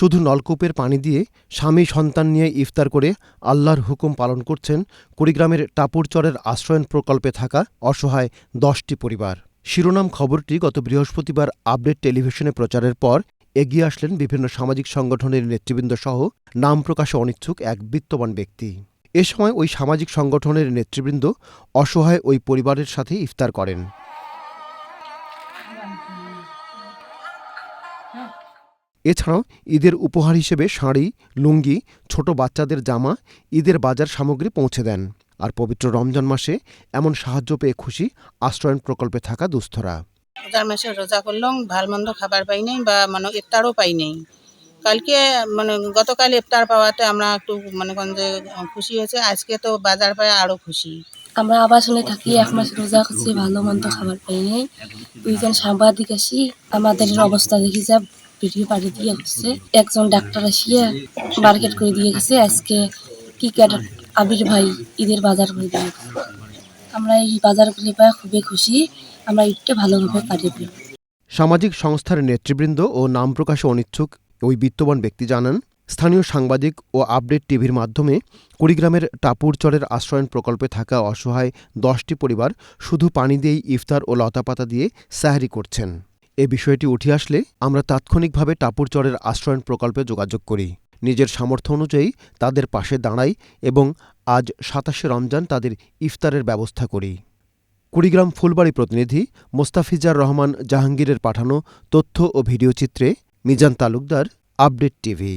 শুধু নলকূপের পানি দিয়ে স্বামী সন্তান নিয়ে ইফতার করে আল্লাহর হুকুম পালন করছেন কুড়িগ্রামের টাপুরচরের আশ্রয়ন প্রকল্পে থাকা অসহায় দশটি পরিবার। শিরোনাম খবরটি গত বৃহস্পতিবার আপডেট টেলিভিশনে প্রচারের পর এগিয়ে আসলেন বিভিন্ন সামাজিক সংগঠনের নেতৃবৃন্দ সহ নাম প্রকাশে অনিচ্ছুক এক বিত্তবান ব্যক্তি। এ সময় ওই সামাজিক সংগঠনের নেতৃবৃন্দ অসহায় ওই পরিবারের সাথে ইফতার করেন। এছাড়াও ঈদের উপহার হিসেবে শাড়ি লুঙ্গি ছোট বাচ্চাদের জামা ঈদের বাজার সামগ্রী পৌঁছে দেন। আর পবিত্র রমজান মাসে এমন সাহায্য পেয়ে খুশি আশ্রয়ন প্রকল্পে থাকা দুস্থরা। রোজার মাসে রোজা করলাম ভালো মন্দ খাবার পাই নাই বা মানে ইফতারও পাই নাই। কালকে মানে গতকাল ইফতার পাওয়াতে আমরা একটু মনে যে খুশি হয়েছে। আজকে তো বাজার পায় আরও খুশি। আমরা আবাসনে থাকি এক মাস রোজা করছি ভালো মন্দ খাবার পাই নাই। দুইজন সাংবাদিক আসি আমাদের অবস্থা দেখি যা ভিডিও পাঠিয়ে দিয়ে গেছে। একজন ডাক্তার আসিয়া মার্কেট করে দিয়ে গেছে। আজকে কি ক্যাডার আবির ভাই ঈদের বাজার করে দিয়ে গেছে। আমরা এই বাজারগুলি পাই খুবই খুশি। আমরা ঈদটা ভালোভাবে কাটিয়ে দিই। সামাজিক সংস্থার নেতৃবৃন্দ ও নাম প্রকাশে অনিচ্ছুক ওই বিত্তবান ব্যক্তি জানান, স্থানীয় সাংবাদিক ও আপডেট টিভির মাধ্যমে কুড়িগ্রামের টাপুরচরের আশ্রয়ন প্রকল্পে থাকা অসহায় দশটি পরিবার শুধু পানি দিয়েই ইফতার ও লতাপাতা দিয়ে সাহারি করছেন। এ বিষয়টি উঠে আসলে আমরা তাৎক্ষণিকভাবে টাপুরচরের আশ্রয়ণ প্রকল্পে যোগাযোগ করি। নিজের সামর্থ্য অনুযায়ী তাদের পাশে দাঁড়াই এবং আজ সাতাশে রমজান তাদের ইফতারের ব্যবস্থা করি। কুড়িগ্রাম ফুলবাড়ি প্রতিনিধি মোস্তাফিজার রহমান জাহাঙ্গীরের পাঠানো তথ্য ও ভিডিওচিত্রে মিজান তালুকদার, আপডেট টিভি।